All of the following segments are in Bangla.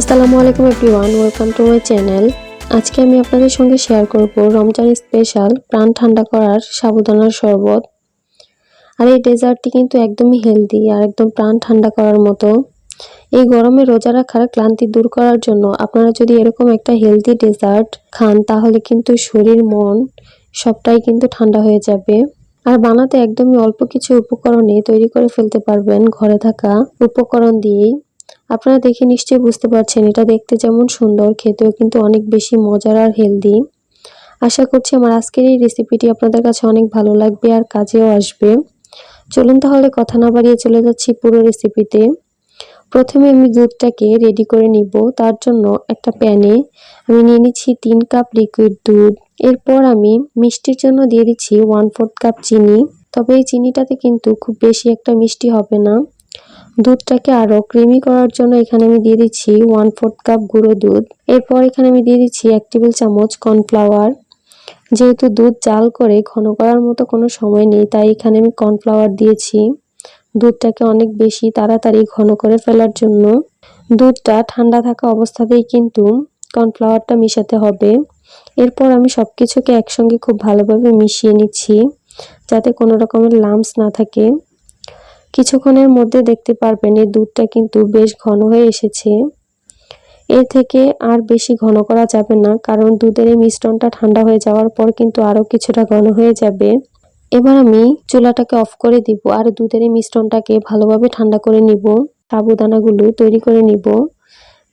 আসসালামু আলাইকুম everyone welcome to my channel আজকে আমি আপনাদের সঙ্গে শেয়ার করব রমজান স্পেশাল প্রাণ ঠান্ডা করার সাবুদানার শরবত। আর এই ডেজার্টটি কিন্তু একদমই হেলদি আর একদম প্রাণ ঠান্ডা করার মতো। এই গরমে রোজা রাখার ক্লান্তি দূর করার জন্য আপনারা যদি এরকম একটা হেলদি ডেজার্ট খান, তাহলে কিন্তু শরীর, মন সবটাই কিন্তু ঠান্ডা হয়ে যাবে। আর বানাতে একদমই অল্প কিছু উপকরণে তৈরি করে ফেলতে পারবেন ঘরে থাকা উপকরণ দিয়েই। আপনারা দেখে নিশ্চয়ই বুঝতে পারছেন, এটা দেখতে যেমন সুন্দর, খেতেও কিন্তু অনেক বেশি মজার আর হেলদি আশা করছি আমার আজকের এই রেসিপিটি আপনাদের কাছে অনেক ভালো লাগবে আর কাজেও আসবে। চলুন তাহলে কথা না বাড়িয়ে চলে যাচ্ছি পুরো রেসিপিতে প্রথমে আমি দুধটাকে রেডি করে নিব, তার জন্য একটা প্যানে আমি নিয়ে নিচ্ছি তিন কাপ লিকুইড দুধ। এরপর আমি মিষ্টির জন্য দিয়ে দিচ্ছি ওয়ান ফোর্থ কাপ চিনি। তবে এই চিনিটাতে কিন্তু খুব বেশি একটা মিষ্টি হবে না। দুধটাকে আরও ক্রিমি করার জন্য এখানে আমি দিয়ে দিচ্ছি ওয়ান ফোর্থ কাপ গুঁড়ো দুধ। এরপর এখানে আমি দিয়ে দিচ্ছি এক টেবিল চামচ কর্নফ্লাওয়ার যেহেতু দুধ জাল করে ঘন করার মতো কোনো সময় নেই, তাই এখানে আমি কর্নফ্লাওয়ার দিয়েছি। দুধটাকে অনেক বেশি তাড়াতাড়ি ঘন করে ফেলার জন্য। দুধটা ঠান্ডা থাকা অবস্থাতেই কিন্তু কর্নফ্লাওয়ারটা মিশাতে হবে। এরপর আমি সব কিছুকে একসঙ্গে খুব ভালোভাবে মিশিয়ে নিচ্ছি, যাতে কোনো রকমের লাম্পস না থাকে। কিছুক্ষণের মধ্যে দেখতে পারবেন এই দুধটা কিন্তু বেশ ঘন হয়ে এসেছে। এর থেকে আর বেশি ঘন করা যাবে না, কারণ দুধের এই মিশ্রণটা ঠান্ডা হয়ে যাওয়ার পর কিন্তু আরও কিছুটা ঘন হয়ে যাবে। এবার আমি চুলাটাকে অফ করে দিব আর দুধের এই মিশ্রণটাকে ভালোভাবে ঠান্ডা করে নিব, সাবুদানাগুলো তৈরি করে নিব।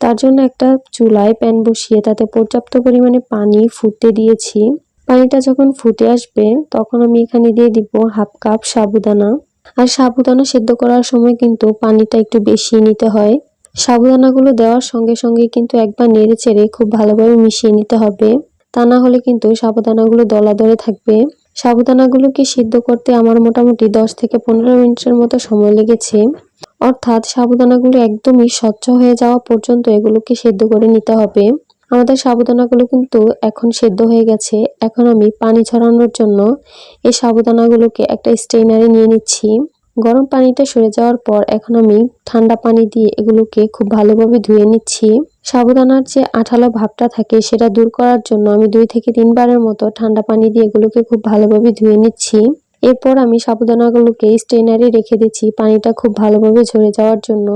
তার জন্য একটা চুলায় প্যান বসিয়ে তাতে পর্যাপ্ত পরিমাণে পানি ফুটতে দিয়েছি। পানিটা যখন ফুটে আসবে, তখন আমি এখানে দিয়ে দিব হাফ কাপ সাবুদানা। আর সাবুদানা সেদ্ধ করার সময় কিন্তু পানিটা একটু বেশি নিতে হয়। সাবুদানাগুলো দেওয়ার সঙ্গে সঙ্গে কিন্তু একবার নেড়ে চেড়ে খুব ভালোভাবে মিশিয়ে নিতে হবে। তা না হলে কিন্তু সাবুদানাগুলো দলা দলে থাকবে। সাবুদানাগুলোকে সিদ্ধ করতে আমার মোটামুটি দশ থেকে পনেরো মিনিটের মতো সময় লেগেছে। অর্থাৎ সাবুদানাগুলো একদমই স্বচ্ছ হয়ে যাওয়া পর্যন্ত এগুলোকে সেদ্ধ করে নিতে হবে। আমাদের সাবুদানাগুলো কিন্তু এখন সেদ্ধ হয়ে গেছে। এখন আমি পানি ছড়ানোর জন্য এই সাবুদানাগুলোকে একটা স্টেইনারে নিয়ে নিচ্ছি। গরম পানিটা সরে যাওয়ার পর এখন আমি ঠান্ডা পানি দিয়ে এগুলোকে খুব ভালোভাবে ধুয়ে নিচ্ছি। সাবুদানার যে আঠালো ভাবটা থাকে সেটা দূর করার জন্য আমি দুই থেকে তিনবারের মতো ঠান্ডা পানি দিয়ে এগুলোকে খুব ভালোভাবে ধুয়ে নিচ্ছি। এরপর আমি সাবুদানাগুলোকে স্টেইনারে রেখে দিচ্ছি পানিটা খুব ভালোভাবে ঝরে যাওয়ার জন্য।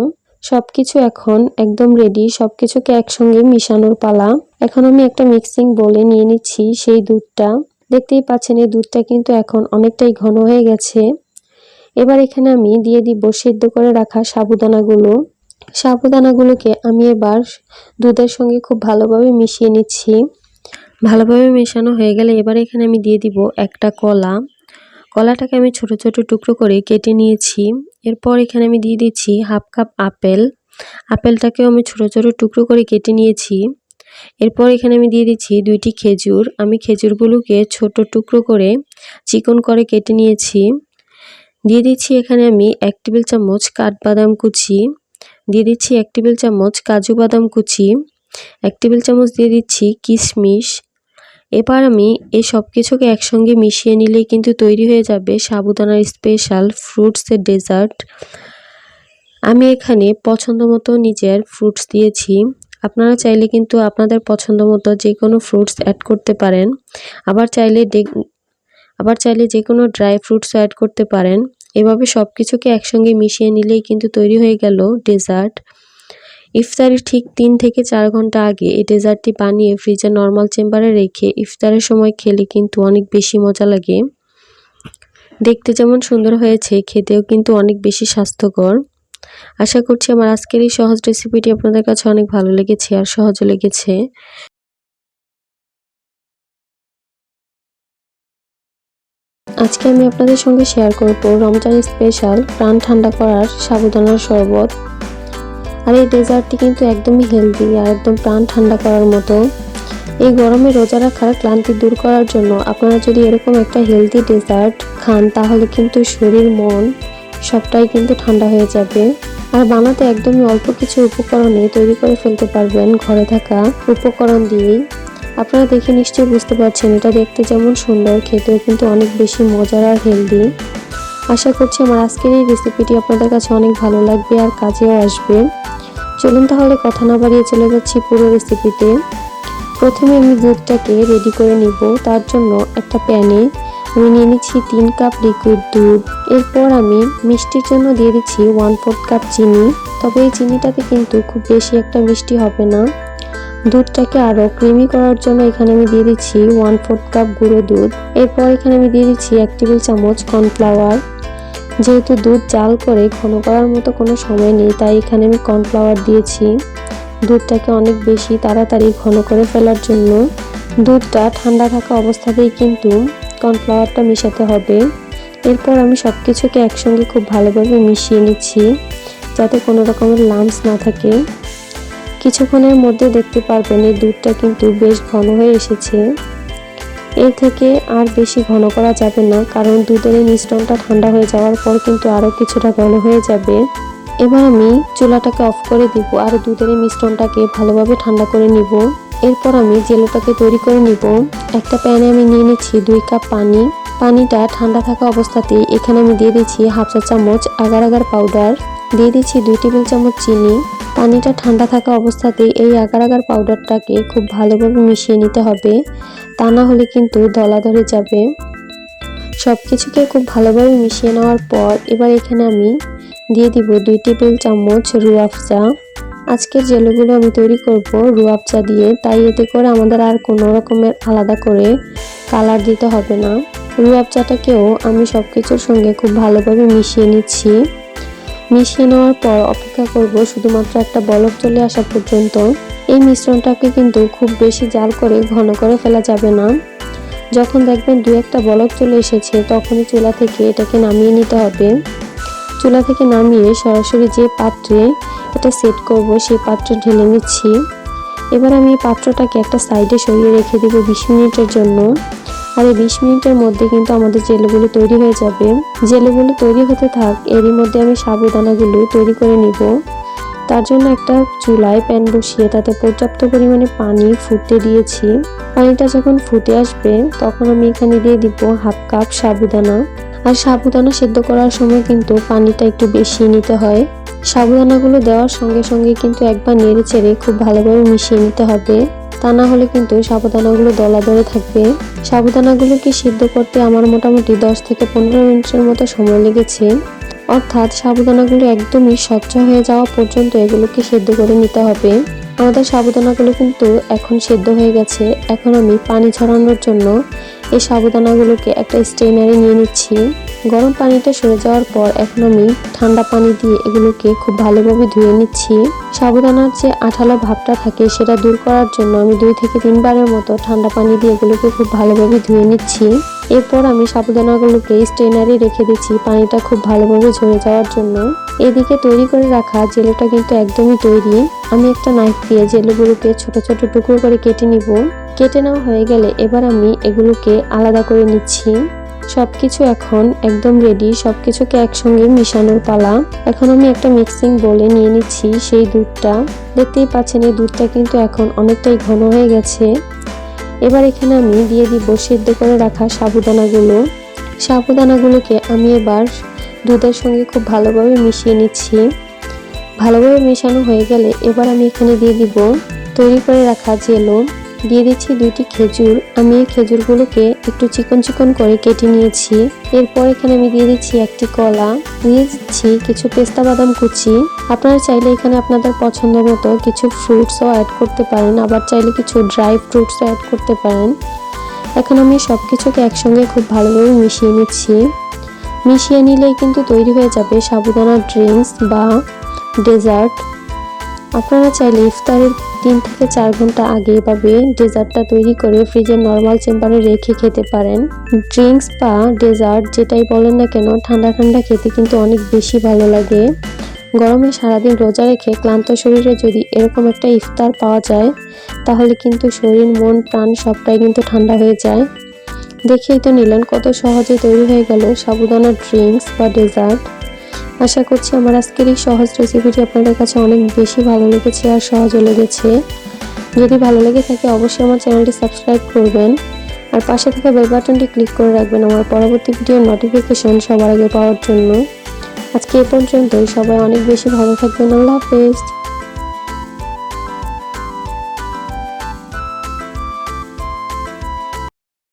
সবকিছু এখন একদম রেডি সবকিছুকে একসঙ্গে মিশানোর পালা। এখন আমি একটা মিক্সিং বলে নিয়ে নিচ্ছি সেই দুধটা। দেখতেই পাচ্ছেন, এই দুধটা কিন্তু এখন অনেকটাই ঘন হয়ে গেছে। এবার এখানে আমি দিয়ে দিব সেদ্ধ করে রাখা সাবুদানাগুলো। সাবুদানাগুলোকে আমি এবার দুধের সঙ্গে খুব ভালোভাবে মিশিয়ে নিচ্ছি। ভালোভাবে মেশানো হয়ে গেলে এবার এখানে আমি দিয়ে দিব একটা কলা। কলাটাকে আমি ছোট ছোট টুকরো করে কেটে নিয়েছি। এরপর এখানে আমি দিয়ে দিচ্ছি হাফ কাপ আপেল। আপেলটাকেও আমি ছোট ছোট টুকরো করে কেটে নিয়েছি। এরপর এখানে আমি দিয়ে দিচ্ছি দুইটি খেজুর। আমি খেজুরগুলোকে ছোট টুকরো করে চিকন করে কেটে নিয়েছি। দিয়ে দিচ্ছি এখানে আমি এক টেবিল চামচ কাঠবাদাম কুচি। দিয়ে দিচ্ছি এক টেবিল চামচ কাজু বাদাম কুচি। এক টেবিল চামচ দিয়ে দিচ্ছি কিশমিশ। এবার আমি এই সব কিছুকে একসঙ্গে মিশিয়ে নিলেই কিন্তু তৈরি হয়ে যাবে সাবুদানার স্পেশাল ফ্রুটসের ডেজার্ট। আমি এখানে পছন্দ মতো নিজের ফ্রুটস দিয়েছি। আপনারা চাইলে কিন্তু আপনাদের পছন্দ মতো যে কোনো ফ্রুটস অ্যাড করতে পারেন। আবার চাইলে আবার চাইলে যে কোনো ড্রাই ফ্রুটস অ্যাড করতে পারেন। এভাবে সব কিছুকে একসঙ্গে মিশিয়ে নিলেই কিন্তু তৈরি হয়ে গেল ডেজার্ট। ইফতারের ঠিক তিন থেকে চার ঘণ্টা আগে এই ডেজার্টটি বানিয়ে ফ্রিজে নর্মাল চেম্বারে রেখে ইফতারের সময় খেলে কিন্তু অনেক বেশি মজা লাগে। দেখতে যেমন সুন্দর হয়েছে, খেতেও কিন্তু অনেক বেশি স্বাস্থ্যকর। আশা করছি আমার আজকের এই সহজ রেসিপিটি আপনাদের কাছে অনেক ভালো লেগেছে আর সহজে লেগেছে। আজকে আমি আপনাদের সঙ্গে শেয়ার করব রমজান স্পেশাল প্রাণ ঠান্ডা করার সাবুদানার শরবত। আর এই ডেজার্টটি কিন্তু একদমই হেলদি আর একদম প্রাণ ঠান্ডা করার মতো। এই গরমে রোজা রাখার ক্লান্তি দূর করার জন্য আপনারা যদি এরকম একটা হেলদি ডেজার্ট খান, তাহলে কিন্তু শরীর, মন সবটাই কিন্তু ঠান্ডা হয়ে যাবে। আর বানাতে একদমই অল্প কিছু উপকরণে তৈরি করে ফেলতে পারবেন ঘরে থাকা উপকরণ দিয়েই। আপনারা দেখে নিশ্চয়ই বুঝতে পারছেন, এটা দেখতে যেমন সুন্দর, খেতেও কিন্তু অনেক বেশি মজার আর হেলদি আশা করছি আমার আজকের এই রেসিপিটি আপনাদের কাছে অনেক ভালো লাগবে আর কাজেও আসবে। চলুন তাহলে কথা না বাড়িয়ে চলে যাচ্ছি পুরো রেসিপিতে প্রথমে আমি দুধটাকে রেডি করে নিব। তার জন্য একটা প্যানে আমি নিয়ে নিচ্ছি তিন কাপ লিকুইড দুধ। এরপর আমি মিষ্টির জন্য দিয়ে দিচ্ছি ওয়ান ফোর্থ কাপ চিনি। তবে এই চিনিটাতে কিন্তু খুব বেশি একটা মিষ্টি হবে না। দুধটাকে আরও ক্রিমি করার জন্য এখানে আমি দিয়ে দিচ্ছি ওয়ান ফোর্থ কাপ গুঁড়ো দুধ। এরপর এখানে আমি দিয়ে দিচ্ছি এক টেবিল চামচ কর্নফ্লাওয়ার যেহেতু দুধ জাল করে ঘন করার মতো কোনো সময় নেই, তাই এখানে আমি কর্নফ্লাওয়ার দিয়েছি। দুধটাকে অনেক বেশি তাড়াতাড়ি ঘন করে ফেলার জন্য। দুধটা ঠান্ডা থাকা অবস্থাতেই কিন্তু কর্নফ্লাওয়ারটা মেশাতে হবে। এরপর আমি সব কিছুকে একসঙ্গে খুব ভালোভাবে মিশিয়ে নিচ্ছি, যাতে কোনো রকমের লাম্পস না থাকে। কিছুক্ষণের মধ্যে দেখতে পারবেন এই দুধটা কিন্তু বেশ ঘন হয়ে এসেছে। এর থেকে আর বেশি ঘন করা যাবে না, কারণ দুধের মিশ্রণটা ঠান্ডা হয়ে যাওয়ার পর কিন্তু আরও কিছুটা ঘন হয়ে যাবে। এবার আমি চুলাটাকে অফ করে দিব আর দুধের মিশ্রণটাকে ভালোভাবে ঠান্ডা করে নিব। এরপর আমি জেলোটাকে তৈরি করে নিব। একটা প্যানে আমি নিয়ে নিচ্ছি দুই কাপ পানি। পানিটা ঠান্ডা থাকা অবস্থাতেই এখানে আমি দিয়ে দিচ্ছি হাফ চা চামচ আগার আগার পাউডার। দিয়ে দিচ্ছি দুই টেবিল চামচ চিনি। পানিটা ঠান্ডা থাকা অবস্থাতেই এই আগার আগার পাউডারটাকে খুব ভালোভাবে মিশিয়ে নিতে হবে। তা না হলে কিন্তু দলা ধরে যাবে। সব কিছুকে খুব ভালোভাবে মিশিয়ে নেওয়ার পর এবার এখানে আমি দিয়ে দিব দুই টেবিল চামচ রুয়াফজা আজকের জেলগুলো আমি তৈরি করব রুয়াফজা দিয়ে। তাই এতে করে আমাদের আর কোনো রকমের আলাদা করে কালার দিতে হবে না। রুয়াফজাটাকেও আমি সব কিছুর সঙ্গে খুব ভালোভাবে মিশিয়ে নিচ্ছি। মিশিয়ে নেওয়ার পর অপেক্ষা করব শুধুমাত্র একটা বলক চলে আসা পর্যন্ত। এই মিশ্রণটাকে কিন্তু খুব বেশি জাল করে ঘন করে ফেলা যাবে না। যখন দেখবেন দু একটা বলক চলে এসেছে, তখনই চুলা থেকে এটাকে নামিয়ে নিতে হবে। চুলা থেকে নামিয়ে সরাসরি যে পাত্রে এটা সেট করব, সেই পাত্রে ঢেলে নিচ্ছি। এবার আমি এই পাত্রটাকে একটা সাইডে সরিয়ে রেখে দেবো বিশ মিনিটের জন্য। আর এই বিশ মিনিটের মধ্যে কিন্তু আমাদের জেলেগুলো তৈরি হয়ে যাবে। জেলেগুলো তৈরি হতে থাক, এরই মধ্যে আমি সাবুদানাগুলো তৈরি করে নিব। তার জন্য একটা চুলায় প্যান বসিয়ে তাতে পর্যাপ্ত পরিমাণে পানি ফুটতে দিয়েছি। পানিটা যখন ফুটে আসবে, তখন আমি এখানে দিয়ে দিব হাফ কাপ সাবুদানা। আর সাবুদানা সেদ্ধ করার সময় কিন্তু পানিটা একটু বেশি নিতে হয়। সাবুদানাগুলো দেওয়ার সঙ্গে সঙ্গে কিন্তু একবার নেড়ে চেড়ে খুব ভালোভাবে মিশিয়ে নিতে হবে। তা না হলে কিন্তু সাবুদানাগুলো দলা ধরে থাকবে। সাবুদানাগুলোকে সিদ্ধ করতে আমার মোটামুটি দশ থেকে পনেরো মিনিটের মতো সময় লেগেছে। অর্থাৎ সাবুদানাগুলো একদমই স্বচ্ছ হয়ে যাওয়া পর্যন্ত এগুলোকে সেদ্ধ করে নিতে হবে। আমাদের সাবুদানাগুলো কিন্তু এখন সেদ্ধ হয়ে গেছে। এখন আমি পানি ছড়ানোর জন্য এই সাবুদানাগুলোকে একটা স্ট্রেনারে নিয়ে নিচ্ছি। গরম পানিটা সরে যাওয়ার পর এখন আমি ঠান্ডা পানি দিয়ে এগুলোকে খুব ভালোভাবে ধুয়ে নিচ্ছি। সাবুদানার যে আঠালো ভাবটা থাকে সেটা দূর করার জন্য আমি দুই থেকে তিনবারের মতো ঠান্ডা পানি দিয়ে এগুলোকে খুব ভালোভাবে ধুয়ে নিচ্ছি। এরপর আমি সাবুদানাগুলোকে স্ট্রেনারে রেখে দিচ্ছি পানিটা খুব ভালোভাবে ঝরে যাওয়ার জন্য। এদিকে তৈরি করে রাখা জেলোটা কিন্তু একদমই তৈরি। আমি একটা নাইফ দিয়ে জেলোগুলোকে ছোট ছোট টুকরো করে কেটে নিব। কেটে নেওয়া হয়ে গেলে এবার আমি এগুলোকে আলাদা করে নিচ্ছি। সব কিছু এখন একদম রেডি সব কিছুকে একসঙ্গে মিশানোর পালা। এখন আমি একটা মিক্সিং বলে নিয়ে নিচ্ছি সেই দুধটা। দেখতেই পাচ্ছেন এই দুধটা কিন্তু এখন অনেকটাই ঘন হয়ে গেছে। এবার এখানে আমি দিয়ে দিব সেদ্ধ করে রাখা সাবুদানাগুলো। সাবুদানাগুলোকে আমি এবার দুধের সঙ্গে খুব ভালোভাবে মিশিয়ে নিচ্ছি। ভালোভাবে মেশানো হয়ে গেলে এবার আমি এখানে দিয়ে দিব তৈরি করে রাখা জেলো দিয়ে দিচ্ছি দুইটি খেজুর। আমি এই খেজুরগুলোকে একটু চিকন চিকন করে কেটে নিয়েছি। এরপর এখানে আমি দিয়ে দিচ্ছি একটি কলা। দিয়ে দিচ্ছি কিছু পেস্তা বাদাম কুচি। আপনারা চাইলে এখানে আপনাদের পছন্দ মতো কিছু ফ্রুটসও অ্যাড করতে পারেন, আবার চাইলে কিছু ড্রাই ফ্রুটসও অ্যাড করতে পারেন। এখন আমি সব কিছুকে একসঙ্গে খুব ভালোভাবে মিশিয়ে নিচ্ছি। মিশিয়ে নিলেই কিন্তু তৈরি হয়ে যাবে সাবুদানা ড্রিঙ্কস বা ডেজার্ট আপনারা চাইলে ইফতারের তিন থেকে চার ঘণ্টা আগে এভাবে ডেজার্টটা তৈরি করে ফ্রিজের নর্মাল চেম্বারে রেখে খেতে পারেন। ড্রিঙ্কস বা ডেজার্ট যেটাই বলেন না কেন, ঠান্ডা ঠান্ডা খেতে কিন্তু অনেক বেশি ভালো লাগে। গরমে সারাদিন রোজা রেখে ক্লান্ত শরীরে যদি এরকম একটা ইফতার পাওয়া যায়, তাহলে কিন্তু শরীর, মন, প্রাণ সবটাই কিন্তু ঠান্ডা হয়ে যায়। দেখেই তো নিলেন কত সহজে তৈরি হয়ে গেল সাবুদানা ড্রিঙ্কস বা ডেজার্ট। আশা করছি আমার আজকের এই সহজ রেসিপিটি আপনাদের কাছে অনেক বেশি ভালো লেগেছে আর সহজও লেগেছে। যদি ভালো লেগে থাকে, অবশ্যই আমার চ্যানেলটি সাবস্ক্রাইব করবেন। আর পাশে থাকা বেল বাটনটি ক্লিক করে রাখবেন আমার পরবর্তী ভিডিওর নোটিফিকেশন সবার আগে পাওয়ার জন্য। আজকে এ পর্যন্তই। সবাই অনেক বেশি ভালো থাকবেন। আল্লাহ হাফেজ।